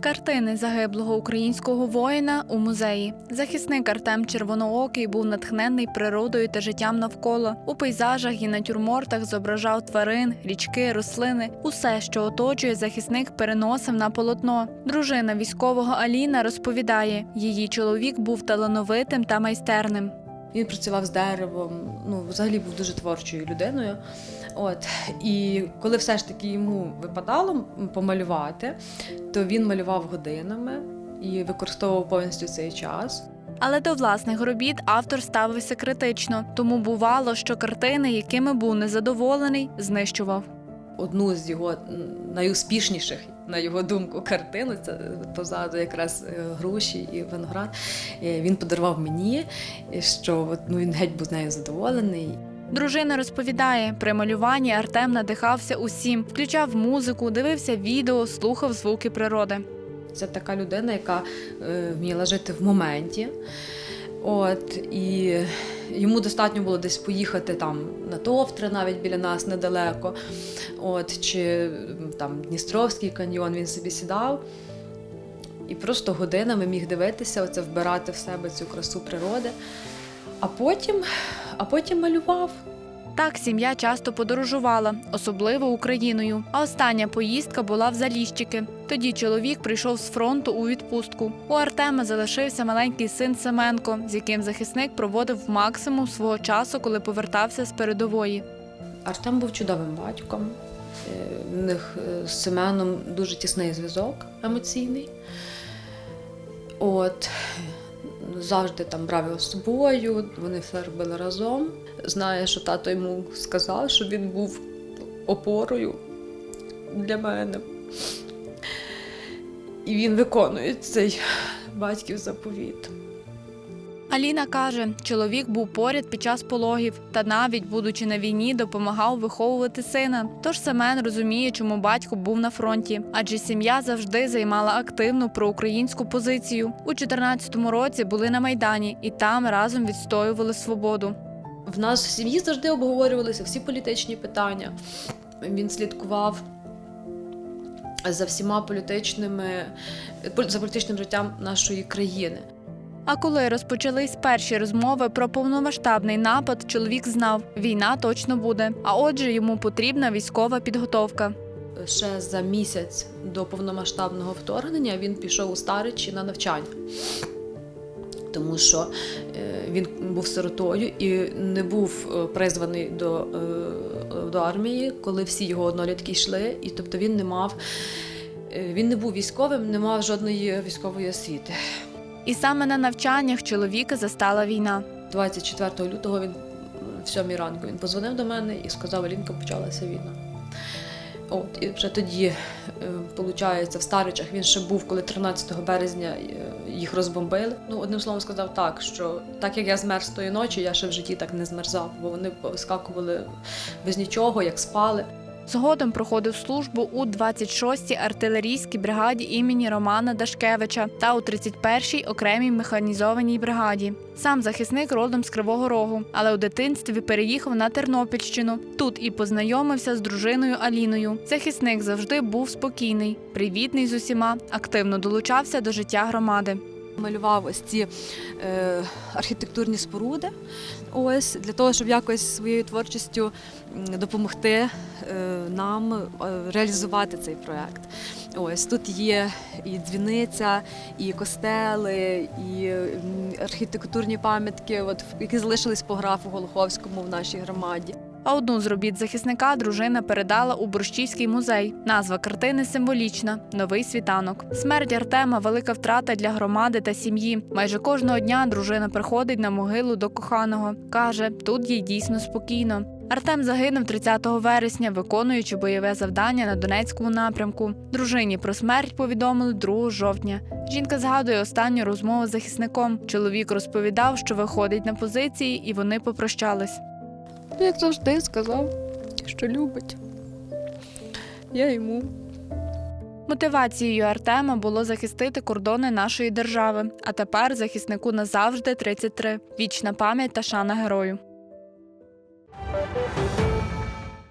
Картини загиблого українського воїна у музеї. Захисник Артем Червоноокий був натхнений природою та життям навколо. У пейзажах і натюрмортах зображав тварин, річки, рослини. Усе, що оточує, захисник переносив на полотно. Дружина військового Аліна розповідає, її чоловік був талановитим та майстерним. Він працював з деревом, ну взагалі був дуже творчою людиною. От і коли все ж таки йому випадало помалювати, то він малював годинами і використовував повністю цей час. Але до власних робіт автор ставився критично, тому бувало, що картини, якими був незадоволений, знищував. Одну з його найуспішніших, на його думку, картин, це позаду якраз е, груші і виноград. Він подарував мені, що ну, він геть був з нею задоволений. Дружина розповідає, при малюванні Артем надихався усім, включав музику, дивився відео, слухав звуки природи. Це така людина, яка е, вміла жити в моменті. От, і йому достатньо було десь поїхати там на Товтри, навіть біля нас недалеко. От, чи там Дністровський каньйон, він собі сідав і просто годинами міг дивитися, оце вбирати в себе цю красу природи. А потім, а потім малював. Так сім'я часто подорожувала, особливо Україною. А остання поїздка була в Заліщики. Тоді чоловік прийшов з фронту у відпустку. У Артема залишився маленький син Семенко, з яким захисник проводив максимум свого часу, коли повертався з передової. Артем був чудовим батьком. Е, В них е, з Семеном дуже тісний зв'язок емоційний. От завжди там брав його з собою, вони все робили разом. Знає, що тато йому сказав, що він був опорою для мене. І він виконує цей батьків заповіт. Аліна каже, чоловік був поряд під час пологів та навіть, будучи на війні, допомагав виховувати сина. Тож Семен розуміє, чому батько був на фронті, адже сім'я завжди займала активну проукраїнську позицію. У 14-му році були на майдані і там разом відстоювали свободу. В нас в сім'ї завжди обговорювалися всі політичні питання. Він слідкував за всіма політичними за політичним життям нашої країни. А коли розпочались перші розмови про повномасштабний напад, чоловік знав, війна точно буде. А отже, йому потрібна військова підготовка. Ще за місяць до повномасштабного вторгнення він пішов у Старичі на навчання, тому що е, він був сиротою і не був е, призваний до, е, до армії, коли всі його однолітки йшли, і тобто він не мав. Він не був військовим, не мав жодної військової освіти. І саме на навчаннях чоловіка застала війна. 24 лютого він в сьомій ранку він позвонив до мене і сказав, Алінка, почалася війна. От, і вже тоді, виходить, в Старичах він ще був, коли 13 березня е, їх розбомбили. Ну, одним словом сказав так, що так як я змерз тої ночі, я ще в житті так не змерзав, бо вони вискакували без нічого, як спали. Згодом проходив службу у 26-й артилерійській бригаді імені Романа Дашкевича та у 31-й окремій механізованій бригаді. Сам захисник родом з Кривого Рогу, але у дитинстві переїхав на Тернопільщину. Тут і познайомився з дружиною Аліною. Захисник завжди був спокійний, привітний з усіма, активно долучався до життя громади. Малював ось ці е, архітектурні споруди, ось для того, щоб якось своєю творчістю допомогти е, нам е, реалізувати цей проект. Ось тут є і дзвіниця, і костели, і архітектурні пам'ятки, от які залишились по графу Голоховському в нашій громаді. А одну з робіт захисника дружина передала у Борщівський музей. Назва картини символічна новий світанок. Смерть Артема велика втрата для громади та сім'ї. Майже кожного дня дружина приходить на могилу до коханого. каже, тут їй дійсно спокійно. Артем загинув 30 вересня, виконуючи бойове завдання на Донецькому напрямку. Дружині про смерть повідомили 2 жовтня. Жінка згадує останню розмову з захисником. Чоловік розповідав, що виходить на позиції, і вони попрощались. Як завжди сказав, що любить. Я йому. Мотивацією Артема було захистити кордони нашої держави. А тепер захиснику назавжди 33. Вічна пам'ять та шана герою.